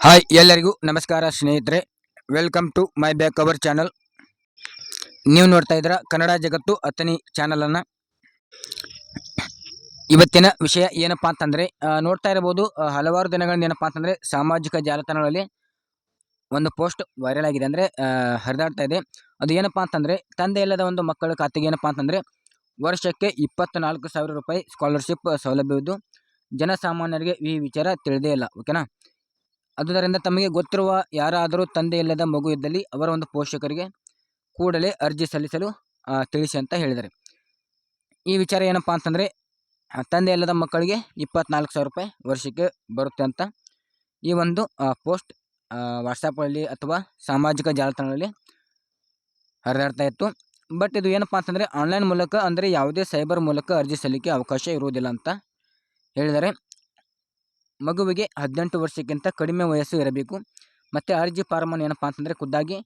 Hi ಎಲ್ಲರಿಗೂ ನಮಸ್ಕಾರ ಸ್ನೇಹಿತರೆ. Welcome to my back our channel ನೀವು ನೋಡ್ತಾ ಇದ್ದೀರಾ ಕನ್ನಡ ಜಗತ್ತು ಅತನಿ ಚಾನಲನ್ನು ಇವತ್ತಿನ ವಿಷಯ ಏನಪ್ಪ ಅಂತಂದರೆ ನೋಡ್ತಾ ಇರಬಹುದು ಆ, ಹಲವಾರು ದಿನಗಳಿಂದ ಏನಪ್ಪ ಅಂತಂದರೆ ಸಾಮಾಜಿಕ ಜಾಲತಾಣಗಳಲ್ಲಿ ಒಂದು ಪೋಸ್ಟ್ ವೈರಲ್ ಆಗಿದೆ ಅಂದರೆ ಹರಿದಾಡ್ತಾ ಇದೆ. ಅದು ಏನಪ್ಪ ಅಂತಂದರೆ ತಂದೆ ಇಲ್ಲದ ಒಂದು ಮಕ್ಕಳ ಖಾತೆಗೆ ಏನಪ್ಪ ಅಂತಂದರೆ ವರ್ಷಕ್ಕೆ ಇಪ್ಪತ್ತ್ನಾಲ್ಕು ಸಾವಿರ ರೂಪಾಯಿ ಸ್ಕಾಲರ್ಶಿಪ್ ಸೌಲಭ್ಯವಿದ್ದು ಜನಸಾಮಾನ್ಯರಿಗೆ ಈ ವಿಚಾರ ತಿಳಿದೇ ಇಲ್ಲ ಓಕೆನಾ ಅದುದರಿಂದ ತಮಗೆ ಗೊತ್ತಿರುವ ಯಾರಾದರೂ ತಂದೆ ಇಲ್ಲದ ಮಗು ಇದ್ದಲ್ಲಿ ಅವರ ಒಂದು ಪೋಷಕರಿಗೆ ಕೂಡಲೇ ಅರ್ಜಿ ಸಲ್ಲಿಸಲು ತಿಳಿಸಿ ಅಂತ ಹೇಳಿದ್ದಾರೆ. ಈ ವಿಚಾರ ಏನಪ್ಪ ಅಂತಂದರೆ ತಂದೆ ಇಲ್ಲದ ಮಕ್ಕಳಿಗೆ ಇಪ್ಪತ್ನಾಲ್ಕು ಸಾವಿರ ರೂಪಾಯಿ ವರ್ಷಕ್ಕೆ ಬರುತ್ತೆ ಅಂತ ಈ ಒಂದು ಪೋಸ್ಟ್ ವಾಟ್ಸಪ್ಪಲ್ಲಿ ಅಥವಾ ಸಾಮಾಜಿಕ ಜಾಲತಾಣದಲ್ಲಿ ಹರಿದಾಡ್ತಾ ಇತ್ತು. ಬಟ್ ಇದು ಏನಪ್ಪ ಅಂತಂದರೆ, ಆನ್ಲೈನ್ ಮೂಲಕ ಅಂದರೆ ಯಾವುದೇ ಸೈಬರ್ ಮೂಲಕ ಅರ್ಜಿ ಸಲ್ಲಿಕೆ ಅವಕಾಶ ಇರುವುದಿಲ್ಲ ಅಂತ ಹೇಳಿದ್ದಾರೆ. ಮಗುವಿಗೆ ಹದಿನೆಂಟು ವರ್ಷಕ್ಕಿಂತ ಕಡಿಮೆ ವಯಸ್ಸು ಇರಬೇಕು. ಮತ್ತು ಅರ್ಜಿ ಫಾರ್ಮನ್ನು ಏನಪ್ಪ ಅಂತಂದರೆ ಖುದ್ದಾಗಿ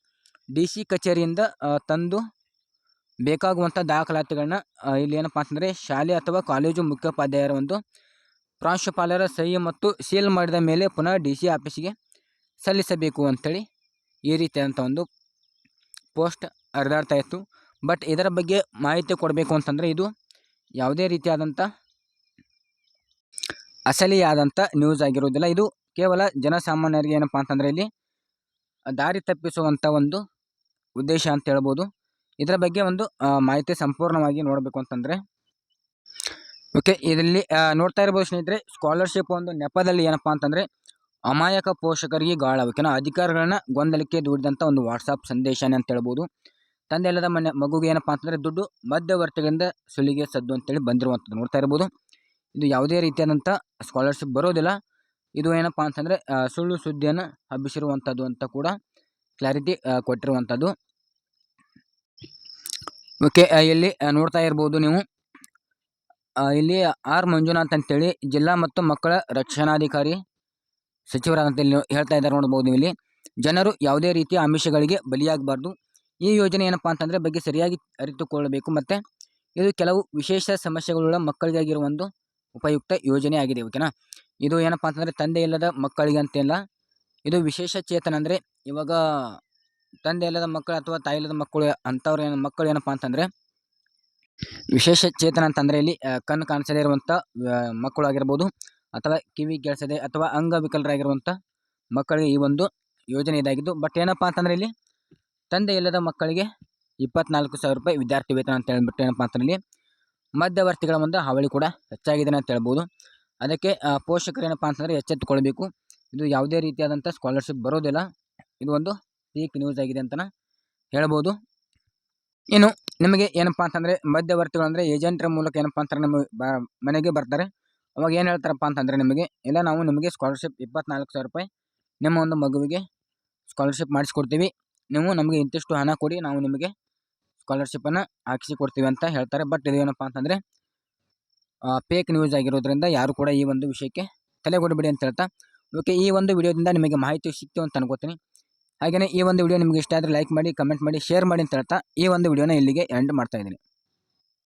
ಡಿ ಸಿ ಕಚೇರಿಯಿಂದ ತಂದು ಬೇಕಾಗುವಂಥ ದಾಖಲಾತಿಗಳನ್ನ ಇಲ್ಲಿ ಏನಪ್ಪ ಅಂತಂದರೆ ಶಾಲೆ ಅಥವಾ ಕಾಲೇಜು ಮುಖ್ಯೋಪಾಧ್ಯಾಯರ ಒಂದು ಪ್ರಾಂಶುಪಾಲರ ಸಹಿ ಮತ್ತು ಸೀಲ್ ಮಾಡಿದ ಮೇಲೆ ಪುನಃ ಡಿ ಸಿ ಆಫೀಸಿಗೆ ಸಲ್ಲಿಸಬೇಕು ಅಂಥೇಳಿ ಈ ರೀತಿಯಾದಂಥ ಒಂದು ಪೋಸ್ಟ್ ಹರಿದಾಡ್ತಾ ಇತ್ತು. ಬಟ್ ಇದರ ಬಗ್ಗೆ ಮಾಹಿತಿ ಕೊಡಬೇಕು ಅಂತಂದರೆ ಇದು ಯಾವುದೇ ರೀತಿಯಾದಂಥ ಅಸಲಿಯಾದಂಥ ನ್ಯೂಸ್ ಆಗಿರುವುದಿಲ್ಲ. ಇದು ಕೇವಲ ಜನಸಾಮಾನ್ಯರಿಗೆ ಏನಪ್ಪ ಅಂತಂದರೆ ಇಲ್ಲಿ ದಾರಿ ತಪ್ಪಿಸುವಂಥ ಒಂದು ಉದ್ದೇಶ ಅಂತ ಹೇಳ್ಬೋದು. ಇದರ ಬಗ್ಗೆ ಒಂದು ಮಾಹಿತಿ ಸಂಪೂರ್ಣವಾಗಿ ನೋಡಬೇಕು ಅಂತಂದರೆ. ಓಕೆ, ಇದರಲ್ಲಿ ನೋಡ್ತಾ ಇರ್ಬೋದು ಸ್ನೇಹಿತರೆ ಸ್ಕಾಲರ್ಶಿಪ್ ಒಂದು ನೆಪದಲ್ಲಿ ಏನಪ್ಪ ಅಂತಂದರೆ, ಅಮಾಯಕ ಪೋಷಕರಿಗೆ ಗಾಳ. ಓಕೆನಾ? ಅಧಿಕಾರಿಗಳನ್ನ ಗೊಂದಲಕ್ಕೆ ದೂಡಿದಂಥ ಒಂದು ವಾಟ್ಸಪ್ ಸಂದೇಶನೇ ಅಂತ ಹೇಳ್ಬೋದು. ತಂದೆ ಇಲ್ಲದ ಮನೆ ಮಗುಗೆ ಏನಪ್ಪ ಅಂತಂದರೆ, ದುಡ್ಡು ಮಧ್ಯವರ್ತಿಗಳಿಂದ ಸುಲಿಗೆ ಸದ್ದು ಅಂತೇಳಿ ಬಂದಿರುವಂಥದ್ದು ನೋಡ್ತಾ ಇರ್ಬೋದು. ಇದು ಯಾವುದೇ ರೀತಿಯಾದಂಥ ಸ್ಕಾಲರ್ಶಿಪ್ ಬರೋದಿಲ್ಲ. ಇದು ಏನಪ್ಪ ಅಂತಂದರೆ ಸುಳ್ಳು ಸುದ್ದಿಯನ್ನು ಹಬ್ಬಿಸಿರುವಂಥದ್ದು ಅಂತ ಕೂಡ ಕ್ಲಾರಿಟಿ ಕೊಟ್ಟಿರುವಂಥದ್ದು. ಓಕೆ ಇಲ್ಲಿ ನೋಡ್ತಾ ಇರ್ಬೋದು ನೀವು. ಇಲ್ಲಿ ಆರ್ ಮಂಜುನಾಥ್ ಅಂತೇಳಿ ಜಿಲ್ಲಾ ಮತ್ತು ಮಕ್ಕಳ ರಕ್ಷಣಾಧಿಕಾರಿ ಸಚಿವರಾದಂತ ಇಲ್ಲಿ ಹೇಳ್ತಾ ಇದ್ದಾರೆ ನೋಡ್ಬೋದು ನೀವು ಇಲ್ಲಿ. ಜನರು ಯಾವುದೇ ರೀತಿಯ ಆಮಿಷಗಳಿಗೆ ಬಲಿಯಾಗಬಾರ್ದು. ಈ ಯೋಜನೆ ಏನಪ್ಪ ಅಂತಂದರೆ, ಬಗ್ಗೆ ಸರಿಯಾಗಿ ಅರಿತುಕೊಳ್ಳಬೇಕು. ಮತ್ತು ಇದು ಕೆಲವು ವಿಶೇಷ ಸಮಸ್ಯೆಗಳುಳ್ಳ ಮಕ್ಕಳಿಗಾಗಿರುವ ಒಂದು ಉಪಯುಕ್ತ ಯೋಜನೆ ಆಗಿದೆ, ಓಕೆನಾ? ಇದು ಏನಪ್ಪ ಅಂತಂದರೆ ತಂದೆ ಇಲ್ಲದ ಮಕ್ಕಳಿಗೆ ಅಂತಿಲ್ಲ ಇದು ವಿಶೇಷ ಚೇತನ ಅಂದರೆ ಇವಾಗ ತಂದೆ ಇಲ್ಲದ ಮಕ್ಕಳು ಅಥವಾ ತಾಯಿ ಇಲ್ಲದ ಮಕ್ಕಳು ಅಂಥವ್ರು ಏನು, ಮಕ್ಕಳು ಏನಪ್ಪ ಅಂತಂದರೆ ವಿಶೇಷ ಚೇತನ ಅಂತಂದರೆ ಇಲ್ಲಿ ಕಣ್ಣು ಕಾಣಿಸದೇ ಇರುವಂಥ ಮಕ್ಕಳು ಆಗಿರ್ಬೋದು ಅಥವಾ ಕಿವಿ ಕೇಳಿಸದೆ ಅಥವಾ ಅಂಗವಿಕಲರಾಗಿರುವಂಥ ಮಕ್ಕಳಿಗೆ ಈ ಒಂದು ಯೋಜನೆ ಇದಾಗಿದ್ದು. ಬಟ್ ಏನಪ್ಪ ಅಂತಂದರೆ ಇಲ್ಲಿ ತಂದೆ ಇಲ್ಲದ ಮಕ್ಕಳಿಗೆ ಇಪ್ಪತ್ನಾಲ್ಕು ಸಾವಿರ ರೂಪಾಯಿ ವಿದ್ಯಾರ್ಥಿ ವೇತನ ಅಂತ ಹೇಳ್ಬಿಟ್ಟು ಏನಪ್ಪ ಅಂತಂದ್ರೆ ಇಲ್ಲಿ ಮಧ್ಯವರ್ತಿಗಳ ಒಂದು ಹಾವಳಿ ಕೂಡ ಹೆಚ್ಚಾಗಿದೆ ಅಂತ ಹೇಳ್ಬೋದು. ಅದಕ್ಕೆ ಪೋಷಕರೇನಪ್ಪ ಪೋಷಕರು ಏನಪ್ಪ ಅಂತಂದರೆ ಎಚ್ಚೆತ್ತುಕೊಳ್ಬೇಕು. ಇದು ಯಾವುದೇ ರೀತಿಯಾದಂಥ ಸ್ಕಾಲರ್ಶಿಪ್ ಬರೋದಿಲ್ಲ. ಇದು ಒಂದು ಪೀಕ್ ನ್ಯೂಸ್ ಆಗಿದೆ ಅಂತ ಹೇಳ್ಬೋದು. ಇನ್ನು ನಿಮಗೆ ಏನಪ್ಪ ಅಂತಂದರೆ ಮಧ್ಯವರ್ತಿಗಳು ಅಂದರೆ ಏಜೆಂಟ್ರ ಮೂಲಕ ಏನಪ್ಪ ಅಂತಾರೆ ನಿಮಗೆ ಮನೆಗೆ ಬರ್ತಾರೆ. ಅವಾಗ ಏನು ಹೇಳ್ತಾರಪ್ಪ ಅಂತಂದರೆ ನಿಮಗೆ, ಇಲ್ಲ ನಾವು ನಿಮಗೆ ಸ್ಕಾಲರ್ಶಿಪ್ ಇಪ್ಪತ್ನಾಲ್ಕು ಸಾವಿರ ರೂಪಾಯಿ ನಿಮ್ಮ ಒಂದು ಮಗುವಿಗೆ ಸ್ಕಾಲರ್ಶಿಪ್ ಮಾಡಿಸ್ಕೊಡ್ತೀವಿ. ನೀವು ನಮಗೆ ಇಂತಿಷ್ಟು ಹಣ ಕೊಡಿ, ನಾವು ನಿಮಗೆ ಸ್ಕಾಲರ್ಶಿಪ್ಪನ್ನು ಹಾಕಿಸಿ ಕೊಡ್ತೀವಿ ಅಂತ ಹೇಳ್ತಾರೆ. ಬಟ್ ಇದೇನಪ್ಪ ಅಂತಂದರೆ ಫೇಕ್ ನ್ಯೂಸ್ ಆಗಿರೋದ್ರಿಂದ ಯಾರು ಕೂಡ ಈ ಒಂದು ವಿಷಯಕ್ಕೆ ತಲೆ ಕೊಡಬೇಡಿ ಅಂತ ಹೇಳ್ತಾ. ಓಕೆ ಈ ಒಂದು ವಿಡಿಯೋದಿಂದ ನಿಮಗೆ ಮಾಹಿತಿ ಸಿಕ್ತು ಅಂತ ಅನ್ಕೋತೀನಿ. ಹಾಗೆಯೇ ಈ ಒಂದು ವಿಡಿಯೋ ನಿಮಗೆ ಇಷ್ಟ ಆದರೆ ಲೈಕ್ ಮಾಡಿ ಕಮೆಂಟ್ ಮಾಡಿ ಶೇರ್ ಮಾಡಿ ಅಂತ ಹೇಳ್ತಾ. ಈ ಒಂದು ವಿಡಿಯೋನ ಇಲ್ಲಿಗೆ ಎಂಡ್ ಮಾಡ್ತಾ ಇದ್ದೀನಿ.